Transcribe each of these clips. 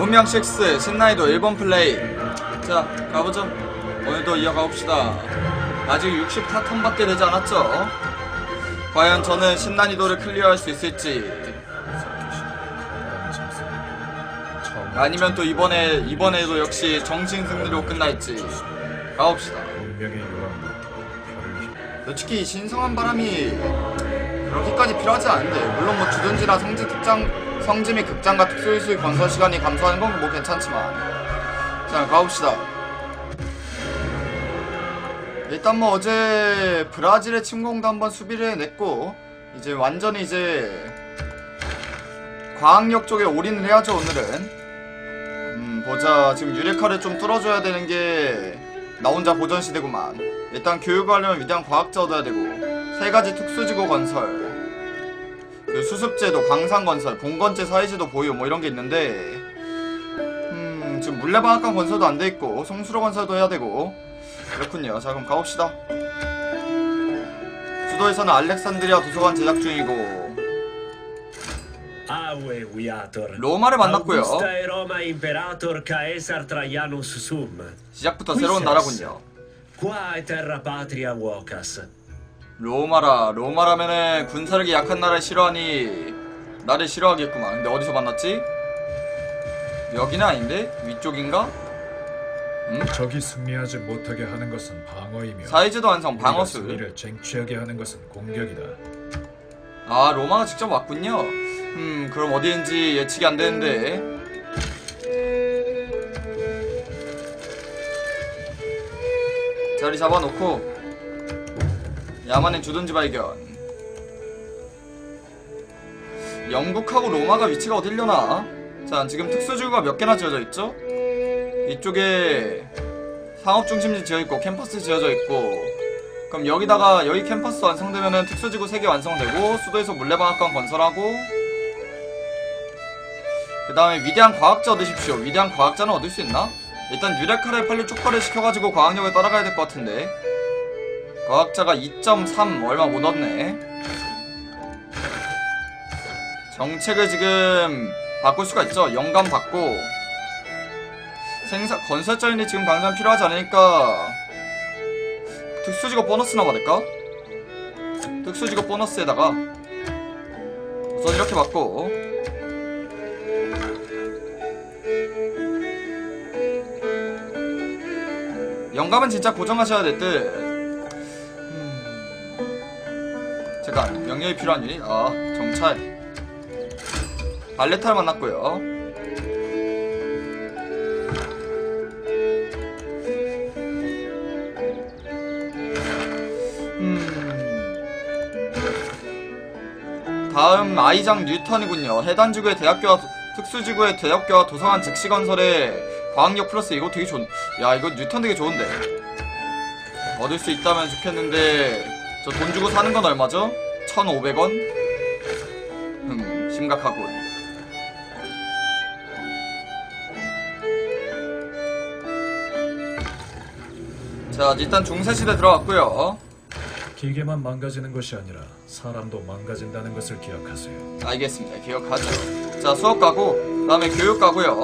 문명 6 신나이도 1번 플레이. 자 가보죠. 오늘도 이어가 봅시다. 아직 64턴밖에 되지 않았죠? 과연 저는 신난이도를 클리어할 수 있을지. 아니면 또 이번에 이번에도 역시 정신 승리로 끝날지. 가봅시다. 솔직히 신성한 바람이 그렇게까지 필요하지 않은데 물론 뭐 주둔지나 성지 특장 성지 및 극장과 특수일수의 건설 시간이 감소하는 건 뭐 괜찮지만. 자 가봅시다. 일단 뭐 어제 브라질의 침공도 한번 수비를 해냈고 이제 완전히 이제 과학력 쪽에 올인을 해야죠 오늘은. 음 보자. 지금 유레카를 좀 뚫어줘야 되는 게 나 혼자 고전 시대구만. 일단 교육을 하려면 위대한 과학자 얻어야 되고 세 가지 특수지구 건설. 그 수습제도 광산 건설 봉건제 사회제도 보유 뭐 이런 게 있는데 음 지금 물레방앗간 건설도 안 돼 있고 송수로 건설도 해야 되고 그렇군요. 자 그럼 가봅시다. 수도에서는 알렉산드리아 도서관 제작 중이고. 로마를 만났고요. e. 시작부터 새로운 나라군요 로마라 로마라면은 군사력이 약한 나라를 싫어하니 나를 싫어하겠구만 근데 어디서 만났지? 여기는 아닌데? 위쪽인가? 음? 적이 승리하지 못하게 하는 것은 방어이며 사이즈도 완성 방어술 승리를 쟁취하게 하는 것은 공격이다. 아 로마가 직접 왔군요 음 그럼 어디인지 예측이 안 되는데 자리 잡아놓고 야만의 주둔지 발견. 영국하고 로마가 위치가 어딜려나? 자 지금 특수지구가 몇 개나 지어져 있죠? 이쪽에 상업중심지 지어있고 캠퍼스 지어져 있고 그럼 여기다가 여기 캠퍼스 완성되면은 특수지구 3개 완성되고 수도에서 물레방앗간 건설하고 그 다음에 위대한 과학자 얻으십시오. 위대한 과학자는 얻을 수 있나? 일단 유레카를 빨리 촉발을 시켜가지고 과학력을 따라가야 될 것 같은데 과학자가 2.3 얼마 못 얻네 정책을 지금 바꿀 수가 있죠 영감 받고 생산 건설자인이 지금 당장 필요하지 않으니까 특수직업 보너스나 받을까? 특수직업 보너스에다가 우선 이렇게 받고 영감은 진짜 고정하셔야 될 듯. 명령이 필요한 유닛. 아 정찰. 발레탈 만났고요. 음. 다음 아이작 뉴턴이군요. 해당 지구의 대학교와 도- 특수지구의 대학교와 도서관 즉시 건설에 과학력 플러스 이거 되게 좋. 야 이거 뉴턴 되게 좋은데. 얻을 수 있다면 좋겠는데 저 돈 주고 사는 건 얼마죠? 1,500원? 음 심각하군. 자 일단 중세시대 들어왔고요. 기계만 망가지는 것이 아니라 사람도 망가진다는 것을 기억하세요. 알겠습니다. 기억하죠. 자, 수업 가고, 그 다음에 교육 가고요.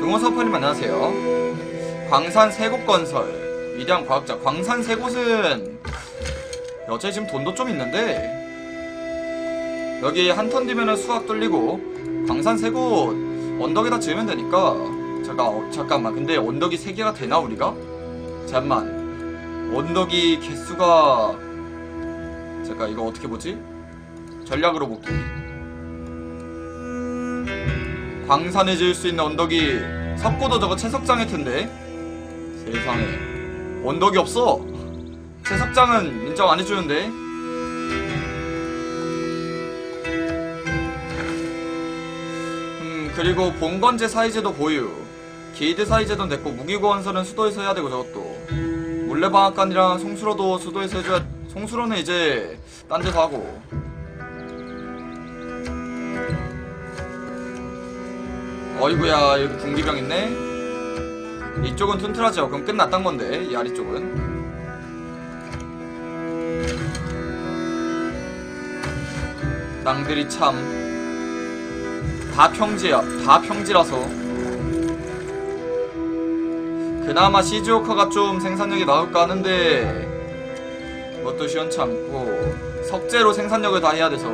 등호사파님 안녕하세요. 광산 세곳 건설. 위대한 과학자. 광산 세 곳은, 어차피 지금 돈도 좀 있는데, 여기 한 턴 뒤면은 수학 뚫리고, 광산 세 곳, 언덕에다 지으면 되니까, 잠깐, 어, 잠깐만. 근데 언덕이 세 개가 되나, 우리가? 잠만. 언덕이 개수가, 잠깐, 이거 어떻게 보지? 전략으로 복귀. 광산에 지을 수 있는 언덕이 석고도 저거 채석장일 텐데. 세상에. 언덕이 없어. 채석장은 인정 안 해주는데. 음, 그리고 본건제 사이제도 보유. 게이드 사이제도 냈고 무기고원설은 수도에서 해야 되고 저것도. 물레방앗간이랑 송수로도 수도에서 해줘야 송수로는 이제 딴 데서 하고 어이구야 여기 군기병 있네 이쪽은 튼튼하죠 그럼 끝났단 건데 이 아래쪽은 땅들이 참 다 평지야 다 평지라서. 그나마 시즈오카가 좀 생산력이 나올까 하는데 그것도 시원치 않고 석재로 생산력을 다 해야 돼서.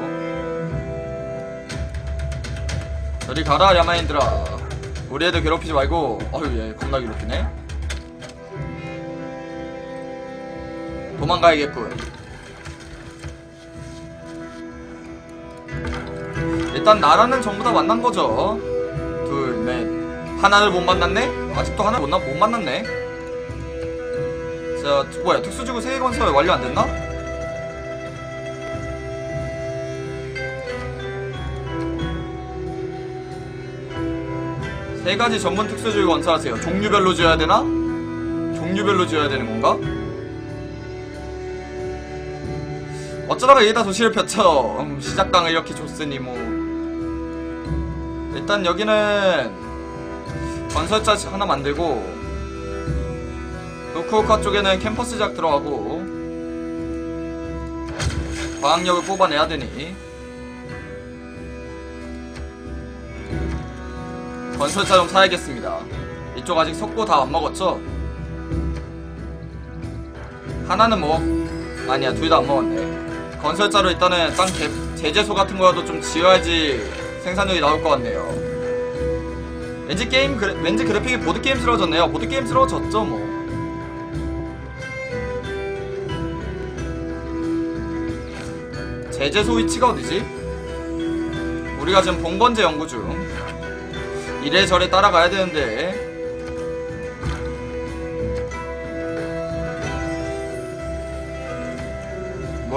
저리 가라 야마인들아. 우리 애들 괴롭히지 말고. 어휴 얘 겁나 괴롭히네. 도망가야겠군 일단 나라는 전부 다 만난 거죠 둘 넷 하나를 못 만났네? 아직도 하나 못, 나- 못 만났네 자 뭐야 특수지구 세계 건설 완료 안 됐나? 세 가지 전문 특수지구 건설하세요. 종류별로 지어야 되나? 종류별로 지어야 되는 건가? 어쩌다가 여기다 도시를 폈죠. 음, 시작당을 이렇게 줬으니 뭐. 일단 여기는 건설자 하나 만들고 후쿠오카 쪽에는 캠퍼스 작 들어가고 과학력을 뽑아내야 되니 건설차 좀 사야겠습니다. 이쪽 아직 석고 다 안 먹었죠? 하나는 먹 아니야 둘 다 안 먹었네. 건설자로 일단은 땅 개, 제재소 같은 거라도 좀 지어야지 생산력이 나올 것 같네요. 왠지 게임 그래, 왠지 그래픽이 보드 게임스러워졌네요. 보드 게임스러워졌죠 뭐. 제재 소 위치가 어디지? 우리가 지금 봉건제 연구 중. 이래저래 따라가야 되는데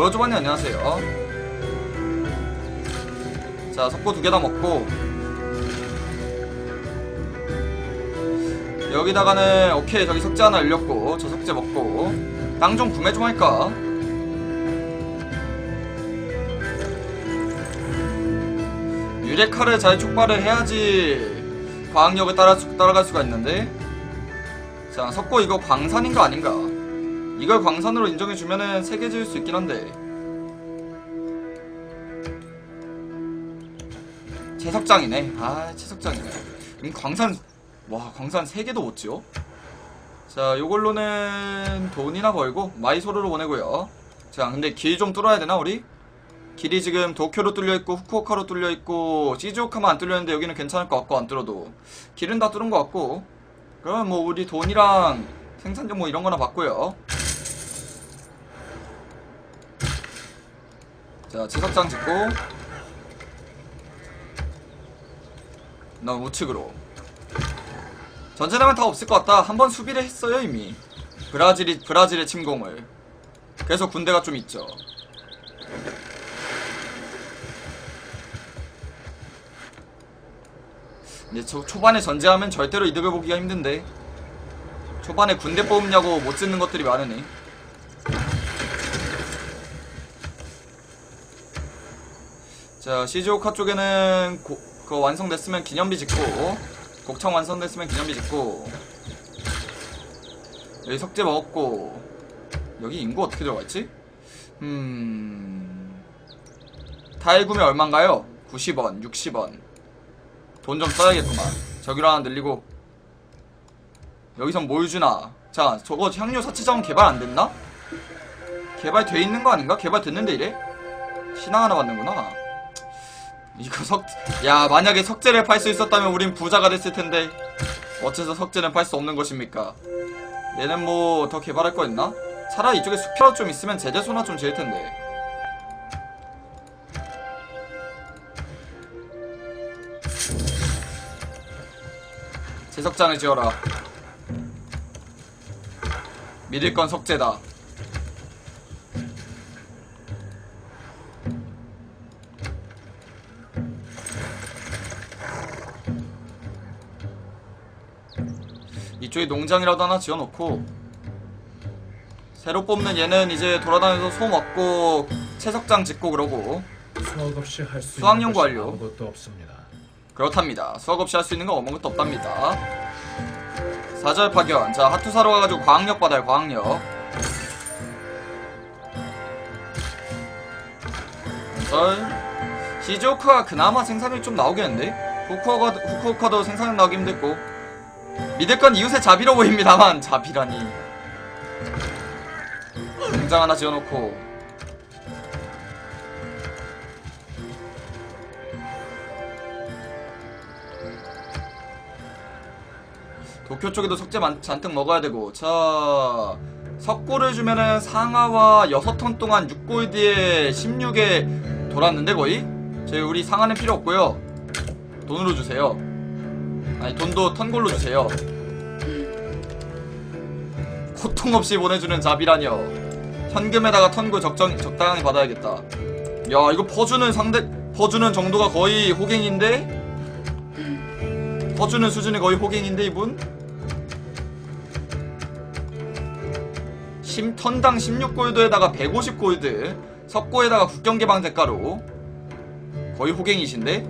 조반님 안녕하세요 자 석고 두 개 다 먹고. 여기다가는 오케이 저기 석재 하나 열렸고 저 석재 먹고. 땅 좀 구매 좀 할까? 유레카를 잘 촉발을 해야지 과학력을 따라, 따라갈 수가 있는데. 자 석고 이거 광산인가 아닌가? 이걸 광산으로 인정해주면은 세개 지을 수 있긴 한데 채석장이네. 아 채석장이네. 음, 광산 와 광산 세 개도 못 지어? 자 요걸로는 돈이나 벌고 마이소르로 보내고요. 자 근데 길 좀 뚫어야 되나 우리? 길이 지금 도쿄로 뚫려 있고 후쿠오카로 뚫려 있고 시즈오카만 안 뚫려 있는데 여기는 괜찮을 것 같고 안 뚫어도. 길은 다 뚫은 것 같고. 그러면 뭐 우리 돈이랑 생산력 뭐 이런 거나 받고요. 자 지석장 짓고 넌 우측으로. 전쟁하면 다 없을 것 같다 한 번 수비를 했어요 이미. 브라질이 브라질의 침공을. 그래서 군대가 좀 있죠. 이제 초, 초반에 전제하면 절대로 이득을 보기가 힘든데. 초반에 군대 뽑냐고 못 짓는 것들이 많으니. 자 시즈오카 쪽에는 고, 그거 완성됐으면 기념비 짓고 곡창 완성됐으면 기념비 짓고 여기 석재 먹었고 여기 인구 어떻게 들어가 있지? 음 타일 구매 얼마인가요? 90원, 60원 돈 좀 써야겠구만 저기로 하나 늘리고 여기선 뭘 주나 자 저거 향료 사치자원 개발 안 됐나? 개발돼 있는 거 아닌가? 개발됐는데 이래? 신앙 하나 받는구나 이거 석... 야 만약에 석재를 팔 수 있었다면 우린 부자가 됐을 텐데. 어째서 석재는 팔 수 없는 것입니까? 얘는 뭐 더 개발할 거 있나? 차라리 이쪽에 숲이라도 좀 있으면 제재소나 좀 지을 텐데. 제석장을 지어라. 믿을 건 석재다 이쪽에 농장이라도 하나 지어놓고 새로 뽑는 얘는 이제 돌아다니면서 소 먹고 채석장 짓고 그러고 수학 없이 할 수 수학 있는 연구 완료. 아무것도 없습니다. 그렇답니다. 수학 없이 할 수 있는 건 아무것도 없답니다. 사절 파견. 자, 하투 사러 가가지고 과학력 받아요, 과학력. 건설. 시즈오카가 그나마 생산력이 좀 나오겠는데? 후쿠오카도, 후쿠오카도 생산 나오기 힘들고 믿을 건 이웃의 자비로 보입니다만 자비라니. 공장 하나 지어놓고. 도쿄 쪽에도 석재 만, 잔뜩 먹어야 되고. 자 석고를 주면은 상하와 6턴 동안 6골드에 16에 돌았는데 거의? 저희 우리 상하는 필요 없고요. 돈으로 주세요 아니 돈도 턴골로 주세요 고통 없이 보내주는 자비라뇨 현금에다가 턴골 적정, 적당히 받아야겠다 야 이거 퍼주는 상대 퍼주는 정도가 거의 호갱인데? 퍼주는 수준이 거의 호갱인데 이분? 10턴당 16골드에다가 150골드 석고에다가 국경개방 대가로 거의 호갱이신데?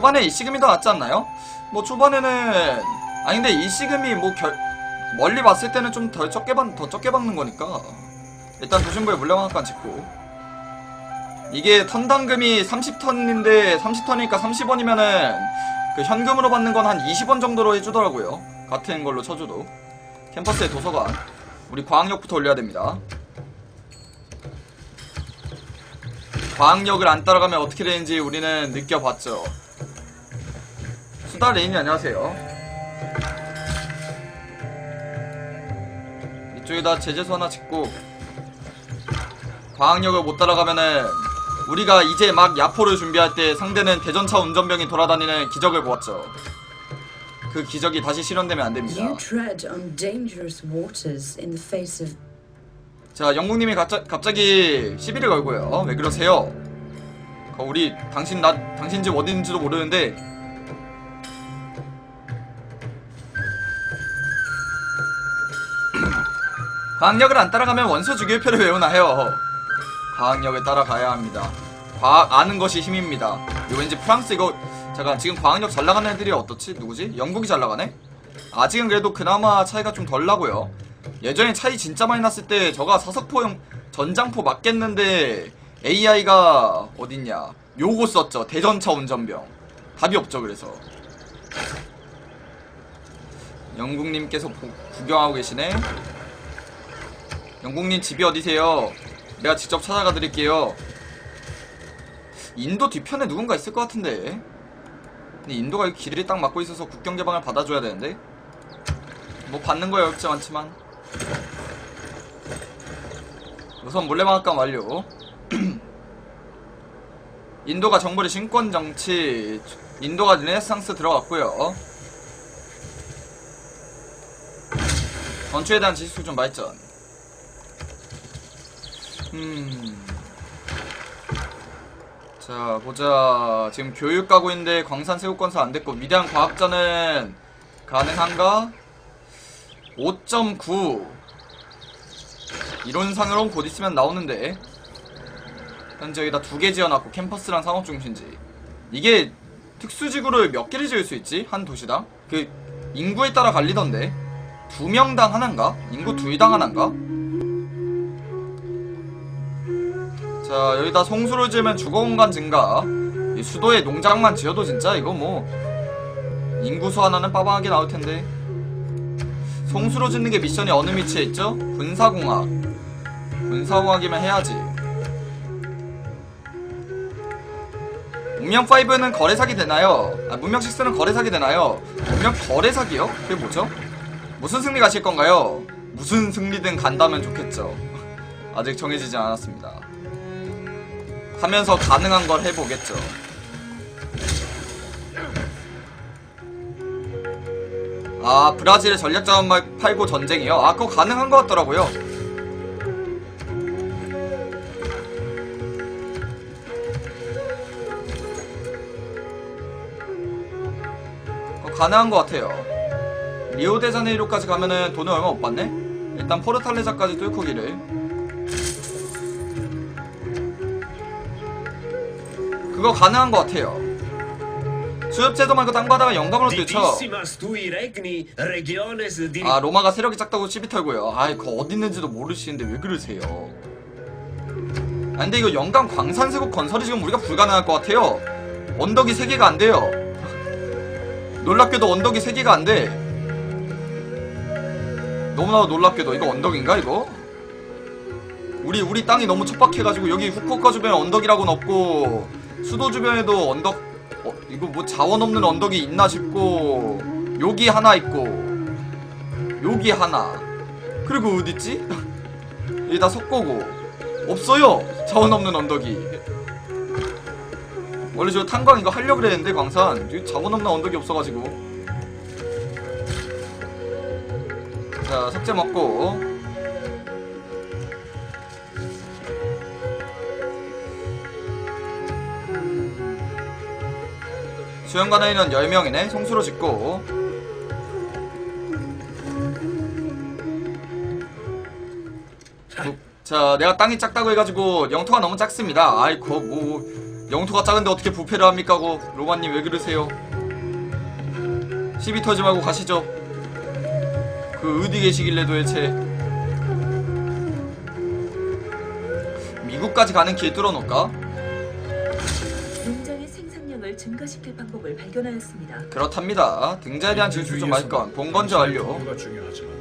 초반에 이 시금이 더 낫지 않나요? 뭐 초반에는 아니 근데 이 시금이 뭐 결, 멀리 봤을 때는 좀 덜 적게 박, 더 적게 박는 거니까. 일단 도심부에 물량왕관 짓고. 이게 턴 당금이 30턴인데 30턴이니까 30원이면은 그 현금으로 받는 건 한 20원 정도로 해주더라고요. 같은 걸로 쳐줘도. 캠퍼스의 도서관. 우리 과학력부터 올려야 됩니다. 과학력을 안 따라가면 어떻게 되는지 우리는 느껴봤죠 수다 레인이 안녕하세요 이쪽에다 제재소 하나 짓고 과학력을 못 따라가면은 우리가 이제 막 야포를 준비할 때 상대는 대전차 운전병이 돌아다니는 기적을 보았죠. 그 기적이 다시 실현되면 안 됩니다. You tread on dangerous waters in the face of 자, 영국님이 갑자, 갑자기 시비를 걸고요. 왜 그러세요? 어, 우리 당신 나 당신 집 어딘지도 모르는데 과학력을 안 따라가면 원소 주기표를 외우나요? 과학력을 따라가야 합니다. 과학 아는 것이 힘입니다. 이거 왠지 프랑스 이거 잠깐 지금 과학력 잘 나가는 애들이 어떻지? 누구지? 영국이 잘 나가네? 아직은 그래도 그나마 차이가 좀 덜 나고요. 예전에 차이 진짜 많이 났을 때 저가 사석포용 전장포 맞겠는데 AI가 어딨냐 요거 썼죠 대전차 운전병 답이 없죠 그래서 영국님께서 보- 구경하고 계시네 영국님 집이 어디세요? 내가 직접 찾아가 드릴게요. 인도 뒤편에 누군가 있을 것 같은데. 근데 인도가 이 길을 딱 막고 있어서 국경 개방을 받아줘야 되는데. 뭐 받는 거야 없지 않지만. 우선 몰래방앗간 완료. 인도가 정부의 신권 정치 인도가 르네상스 들어갔고요. 건축에 대한 지식수 좀 발전 음. 자 보자 지금 교육 가고 있는데 광산 세국 건설 안 됐고 위대한 과학자는 가능한가? 5.9 이론상으론 곧 있으면 나오는데 현재 여기다 두 개 지어놨고 캠퍼스랑 상업중심지 이게 특수지구를 몇 개를 지을 수 있지? 한 도시당? 그 인구에 따라 갈리던데 두 명당 하나인가? 인구 둘당 하나인가? 자 여기다 송수를 지으면 주거공간 증가 이 수도에 농장만 지어도 진짜 이거 뭐 인구수 하나는 빠방하게 나올텐데 송수로 짓는 게 미션이 어느 위치에 있죠? 군사공학. 군사공학이면 해야지. 문명 5는 거래 사기 되나요? 아, 문명 6는 거래 사기 되나요? 문명 거래 사기요? 그게 뭐죠? 무슨 승리 가실 건가요? 무슨 승리든 간다면 좋겠죠. 아직 정해지지 않았습니다. 하면서 가능한 걸 해보겠죠. 아 브라질의 전략 자원만 팔고 전쟁이요? 아 그거 가능한 것 같더라고요 가능한 것 같아요 리오데자네이로까지 가면은 돈을 얼마 못 받네? 일단 포르탈레자까지 뚫고 기를 그거 가능한 것 같아요. 수협제도 말고 땅 바다가 영감으로 뛰쳐. 아 로마가 세력이 작다고 시비 털고요. 아이 그거 어디 있는지도 모르시는데 왜 그러세요? 아 근데 이거 영감 광산세국 건설이 지금 우리가 불가능할 것 같아요. 언덕이 3개가 안 돼요. 놀랍게도 언덕이 3개가 안돼. 너무나도 놀랍게도 이거 언덕인가 이거? 우리 우리 땅이 너무 척박해가지고 여기 후쿠오카 주변에 언덕이라고는 없고 수도 주변에도 언덕 어, 이거 뭐 자원 없는 언덕이 있나 싶고 여기 하나 있고 여기 하나. 그리고 어딨지? 여기 다 석고고. 없어요 자원 없는 언덕이. 원래 저 탄광 이거 하려고 그랬는데 광산. 자원 없는 언덕이 없어가지고. 자 석재 먹고 수영관에는 10명이네. 송수로 짓고. 부- 자 내가 땅이 작다고 해가지고 영토가 너무 작습니다. 아이고 뭐 영토가 작은데 어떻게 부패를 합니까? 고 로마님 왜 그러세요? 시비 터지 말고 가시죠. 그 어디 계시길래 도대체. 미국까지 가는 길 뚫어놓을까? 증가시킬 방법을 발견하였습니다. 그렇답니다. 등자에 대한 진술 좀 말건 본건조 완료. 투표가 중요하지만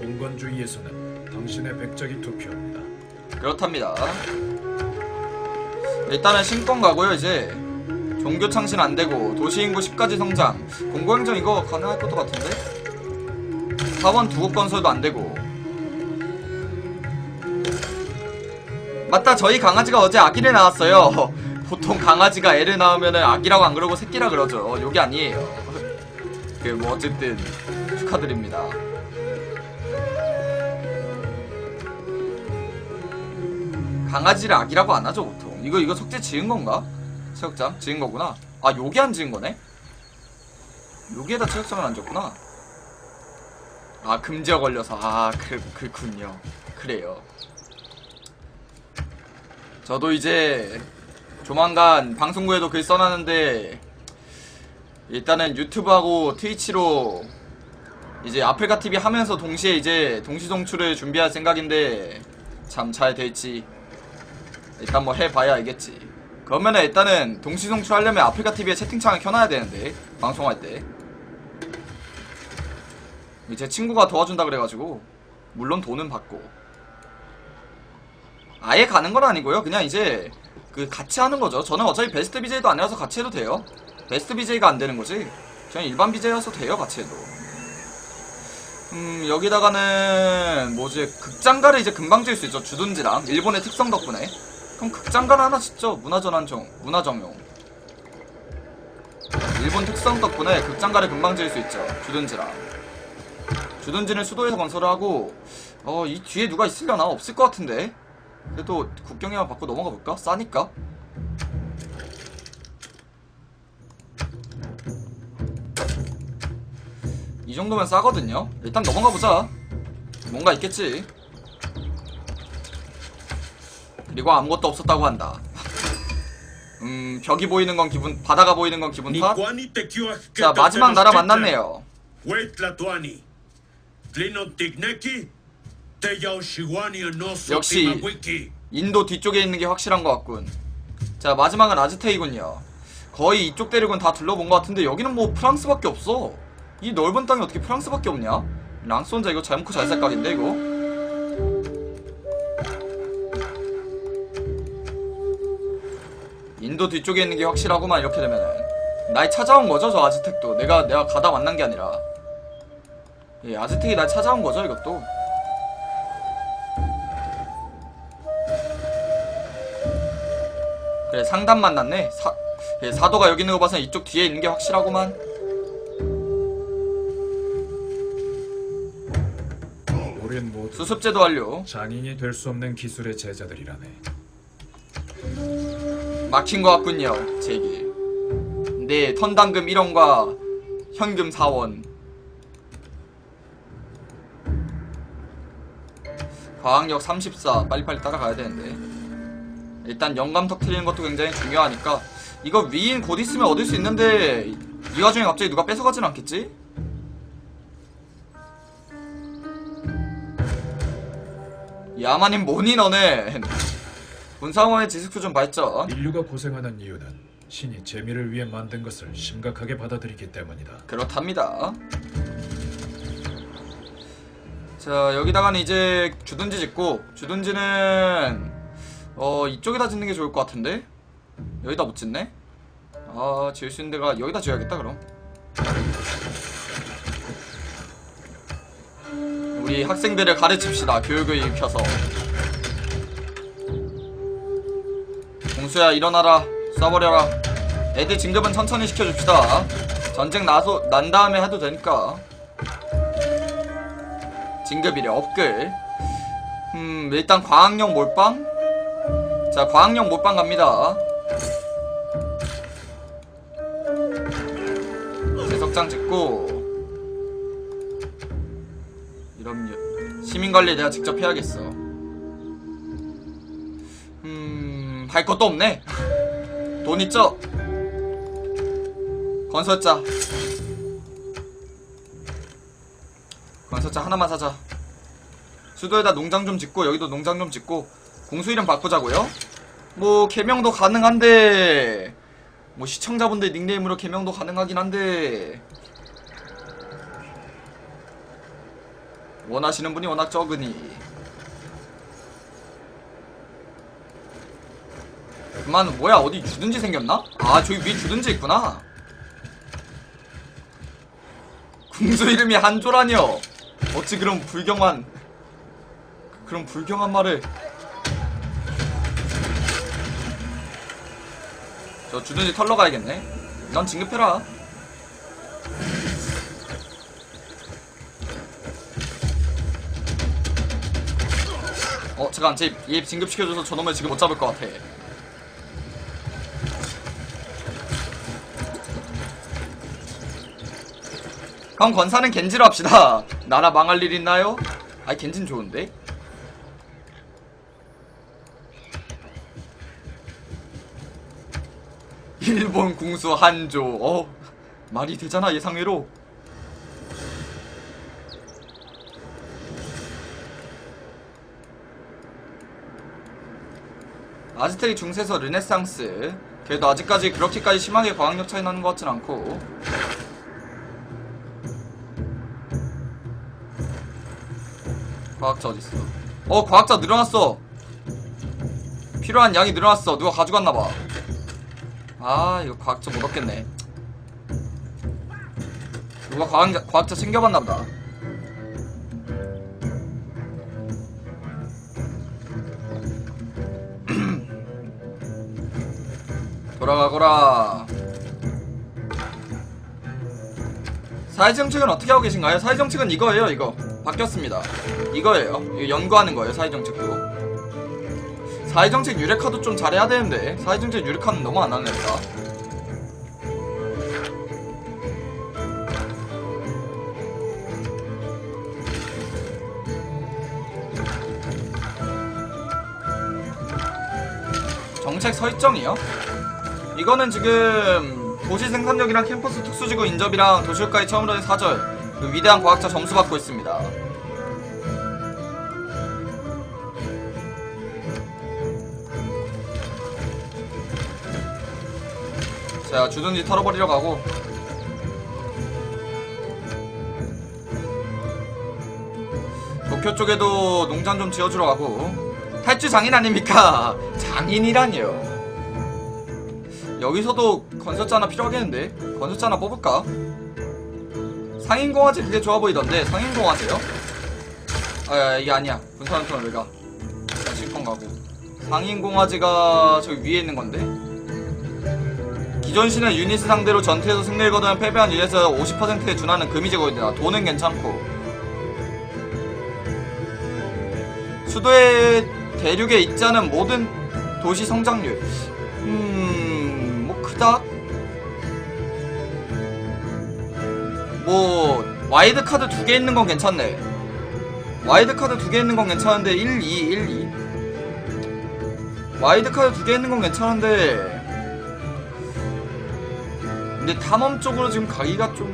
봉건주의에서는 당신의 백작이 투표합니다. 그렇답니다. 일단은 신권 가고요 이제. 종교 창신 안 되고 도시 인구 10까지 성장. 공고행정 이거 가능할 것도 같은데? 사원 두곡 건설도 안 되고. 맞다 저희 강아지가 어제 아기를 낳았어요 보통 강아지가 애를 낳으면은 아기라고 안 그러고 새끼라 그러죠. 요게 아니에요 그 뭐 어쨌든 축하드립니다. 강아지를 아기라고 안 하죠 보통. 이거 이거 석재 지은 건가? 체육장? 지은 거구나. 아 요게 안 지은 거네? 여기에다 체육장을 안 줬구나. 아 금지어 걸려서. 아 그, 그군요. 그래요. 저도 이제 조만간 방송국에도 글 써놨는데 일단은 유튜브하고 트위치로 이제 아프리카 TV 하면서 동시에 이제 동시 송출을 준비할 생각인데 참 잘 될지 일단 뭐 해봐야 알겠지. 그러면 은 일단은 동시 송출 하려면 아프리카 TV에 채팅창을 켜놔야 되는데 방송할 때. 제 친구가 도와준다 그래가지고 물론 돈은 받고 아예 가는 건 아니고요. 그냥 이제 그 같이 하는 거죠. 저는 어차피 베스트 BJ도 아니라서 같이 해도 돼요. 베스트 BJ가 안 되는 거지. 저는 일반 BJ여서 돼요. 같이 해도. 음 여기다가는 뭐지 극장가를 이제 금방 지을 수 있죠 주둔지랑 일본의 특성 덕분에 그럼 극장가를 하나 짓죠 문화전환종 문화정용 일본 특성 덕분에 극장가를 금방 지을 수 있죠 주둔지랑 주둔지는 수도에서 건설을 하고 어 이 뒤에 누가 있으려나 없을 것 같은데 그래도 국경에만 받고 넘어가 볼까 싸니까 이 정도면 싸거든요. 일단 넘어가 보자. 뭔가 있겠지. 그리고 아무것도 없었다고 한다. 음, 벽이 보이는 건 기분, 바다가 보이는 건 기분 탓. 자, 마지막 나라 만났네요. 역시. 인도 뒤쪽에 있는 게 확실한 것 같군. 자, 마지막은 아즈테이군요. 거의 이쪽 대륙은 다 둘러본 것 같은데 여기는 뭐 프랑스밖에 없어. 이 넓은 땅에 어떻게 프랑스밖에 없냐? 랑스 혼자 이거 잘 먹고 잘 살 각인데 이거? 인도 뒤쪽에 있는 게 확실하구만 이렇게 되면은 날 찾아온 거죠 저 아즈텍도 내가 내가 가다 만난 게 아니라 예 아즈텍이 날 찾아온 거죠 이것도 그래 상담 만났네. 사, 예, 사도가 여기 있는 거 봐서 이쪽 뒤에 있는 게 확실하구만. 우린 모두 수습제도 완료. 장인이 될 수 없는 기술의 제자들이라네. 막힌 것 같군요 제길 네 턴당금 1원과 현금 4원. 과학력 34 빨리빨리 따라가야 되는데 일단 영감 터트리는 것도 굉장히 중요하니까 이거 위인 곧 있으면 얻을 수 있는데 이 와중에 갑자기 누가 뺏어가진 않겠지? 야만인 뭐니 너네 군사원의 지식수준 발전 인류가 고생하는 이유는 신이 재미를 위해 만든 것을 심각하게 받아들이기 때문이다. 그렇답니다 자 여기다가는 이제 주둔지 짓고 주둔지는 어 이쪽에다 짓는 게 좋을 것 같은데? 여기다 못 짓네? 아 지을 수 있는 데가 여기다 지어야겠다 그럼. 우리 학생들을 가르칩시다 교육을 일으켜서. 공수야 일어나라. 쏴버려라. 애들 진급은 천천히 시켜줍시다. 전쟁 나서 난 다음에 해도 되니까. 진급이래 업글. 음 일단 과학용 몰빵 자 과학용 몰빵 갑니다. 제석장 짓고 이런 여- 시민관리 내가 직접 해야겠어. 음할 것도 없네. 돈 있죠? 건설자. 건설자 하나만 사자. 수도에다 농장 좀 짓고 여기도 농장 좀 짓고 공수 이름 바꾸자고요? 뭐 개명도 가능한데 뭐 시청자분들 닉네임으로 개명도 가능하긴 한데 원하시는 분이 워낙 적으니 그만 뭐야 어디 주둔지 생겼나? 아 저기 위에 주둔지 있구나 궁수 이름이 한조라니요 어찌 그런 불경한 그런 불경한 말을 저 주둔지 털러 가야겠네 넌 진급해라 어 잠깐 제얘 진급시켜줘서 저놈을 지금 못 잡을 것 같아 그럼 건사는 겐지로 합시다 나라 망할 일 있나요? 아이 겐진 좋은데? 일본 궁수 한조. 어 말이 되잖아 예상외로. 아즈텍이 중세서 르네상스. 그래도 아직까지 그렇게까지 심하게 과학력 차이 나는 것 같진 않고. 과학자 어딨어? 어 과학자 늘어났어. 필요한 양이 늘어났어. 누가 가져갔나봐 아 이거 과학자 못 얻겠네. 누가 과학자, 과학자 챙겨봤나보다. 돌아가거라. 사회정책은 어떻게 하고 계신가요? 사회정책은 이거예요 이거. 바뀌었습니다. 이거예요. 이거 연구하는 거예요 사회정책도 사회정책 유레카도 좀 잘해야 되는데 사회정책 유레카는 너무 안 하네 내가 정책 설정이요? 이거는 지금 도시 생산력이랑 캠퍼스 특수지구 인접이랑 도시국가의 처음으로 된 사절 그 위대한 과학자 점수 받고 있습니다. 자 주둔지 털어버리러 가고 도쿄 쪽에도 농장 좀 지어주러 가고 탈주 장인 아닙니까? 장인이라니요. 여기서도 건설자 하나 필요하겠는데 건설자 하나 뽑을까? 상인공화제 그게 좋아 보이던데 상인공화제요? 아 야, 이게 아니야 군사한통을 왜가 나 실컷 가고 상인공화제가 저기 위에 있는 건데 기존 신은 유닛을 상대로 전투에서 승리를 거두면 패배한 유닛에서 50%에 준하는 금이 제거된다. 돈은 괜찮고. 수도의 대륙에 않은 모든 도시 성장률. 음... 뭐 그닥? 뭐 와이드 카드 두 개 있는 건 괜찮네. 와이드 카드 두 개 있는 건 괜찮은데 1, 2, 1, 2 와이드 카드 두 개 있는 건 괜찮은데 근데 탐험 쪽으로 지금 가기가 좀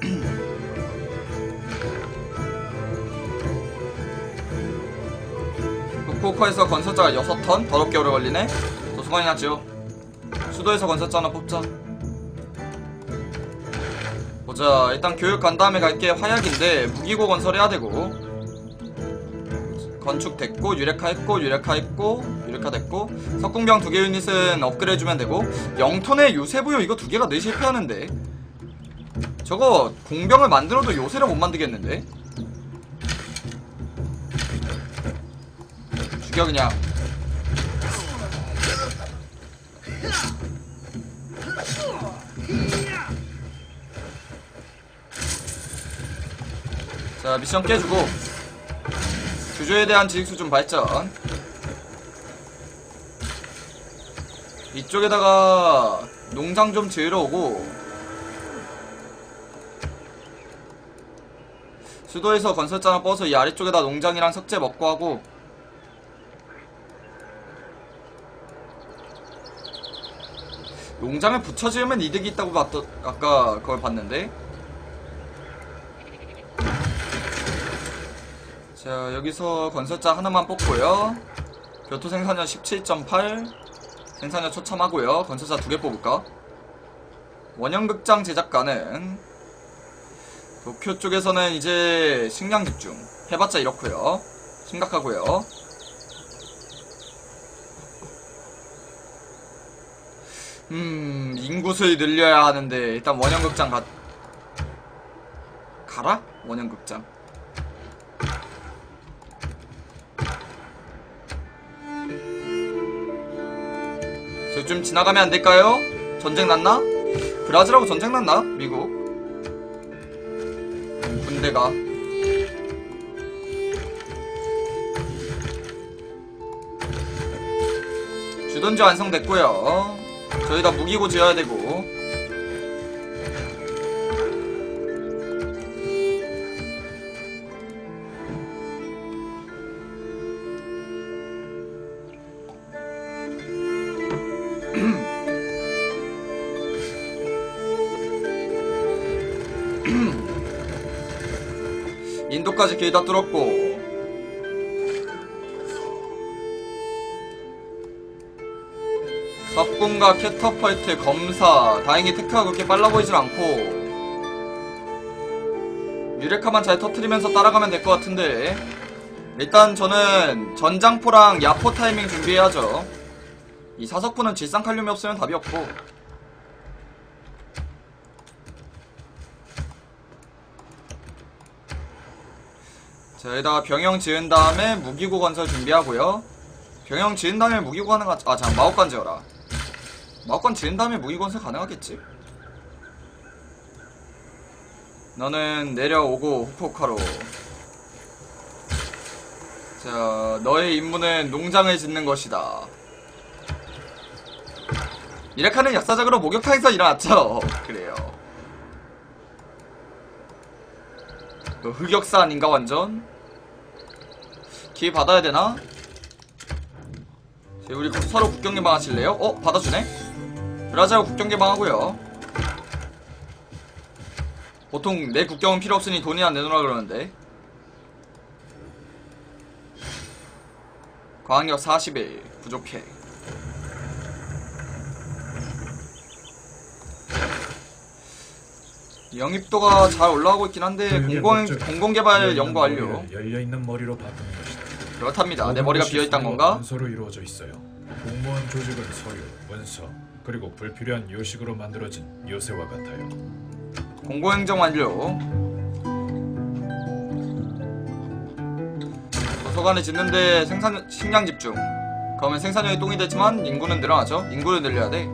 후쿠오카에서 건설자가 6턴 더럽게 오래 걸리네. 도서관이 나죠 수도에서 건설자 하나 뽑자 보자 일단 교육 간 다음에 갈 게. 화약인데 무기고 건설해야 되고. 건축 됐고 유레카 했고 유레카 했고 유레카 됐고. 석궁병 두 개 유닛은 업그레이드 주면 되고. 영톤의 요새부요 이거 두 개가 늘 실패하는데. 저거 공병을 만들어도 요새를 못 만들겠는데? 죽여 그냥 자 미션 깨주고 주조에 대한 지식수 좀 발전. 이쪽에다가 농장 좀 지으러 오고 수도에서 건설자 하나 뽑아서 이 아래쪽에다 농장이랑 석재 먹고 하고 농장을 붙여 지으면 이득이 있다고 봤더, 아까 그걸 봤는데 자 여기서 건설자 하나만 뽑고요. 교토 생산량 17.8 생산량 초참하고요. 건설자 두 개 뽑을까? 원형극장 제작가는 도쿄 쪽에서는 이제 식량 집중 해봤자 이렇고요. 심각하고요. 음 인구수를 늘려야 하는데 일단 원형극장 가 가라? 원형극장 저좀 지나가면 안 될까요? 전쟁 났나? 브라질하고 전쟁 났나? 미국 군대가 주던지 완성됐고요 저희 다 무기고 지어야 되고 인도까지 길 다 뚫었고. 석궁과 캐터펄트 검사 다행히 테크가 그렇게 빨라 보이질 않고. 유레카만 잘 터트리면서 따라가면 될 것 같은데. 일단 저는 전장포랑 야포 타이밍 준비해야죠. 이 사석부는 질상칼륨이 없으면 답이 없고 자 여기다가 병영 지은 다음에 무기고 건설 준비하고요. 병영 지은 다음에 무기고 하는 거 아 잠깐 마법관 지어라. 마법관 지은 다음에 무기 건설 가능하겠지? 너는 내려오고 후쿠오카로. 자 너의 임무는 농장을 짓는 것이다. 이라카는 역사적으로 목욕탕에서 일어났죠? 그래요. 너 흑역사 아닌가 완전? 기회 받아야 되나? 자, 우리 서로 국경개방 하실래요? 어? 받아주네? 브라자고 국경개방 하고요 보통 내 국경은 필요 없으니 돈이나 내놓으라 그러는데 과학력 40일 부족해 영입도가 잘 올라가고 있긴 한데 공공, 공공개발 열려 연구 완료 있는 머리를 열려 있는 머리로 바꾸는 것이다. 그렇답니다 내 머리가 비어있단 건가? 문서로 이루어져 있어요. 공무원 조직은 서류, 문서, 그리고 불필요한 요식으로 만들어진 요새와 같아요. 공고행정 완료 도서관을 짓는데 생산 식량 집중 그러면 생산량이 똥이 되지만 인구는 늘어나죠 인구를 늘려야 돼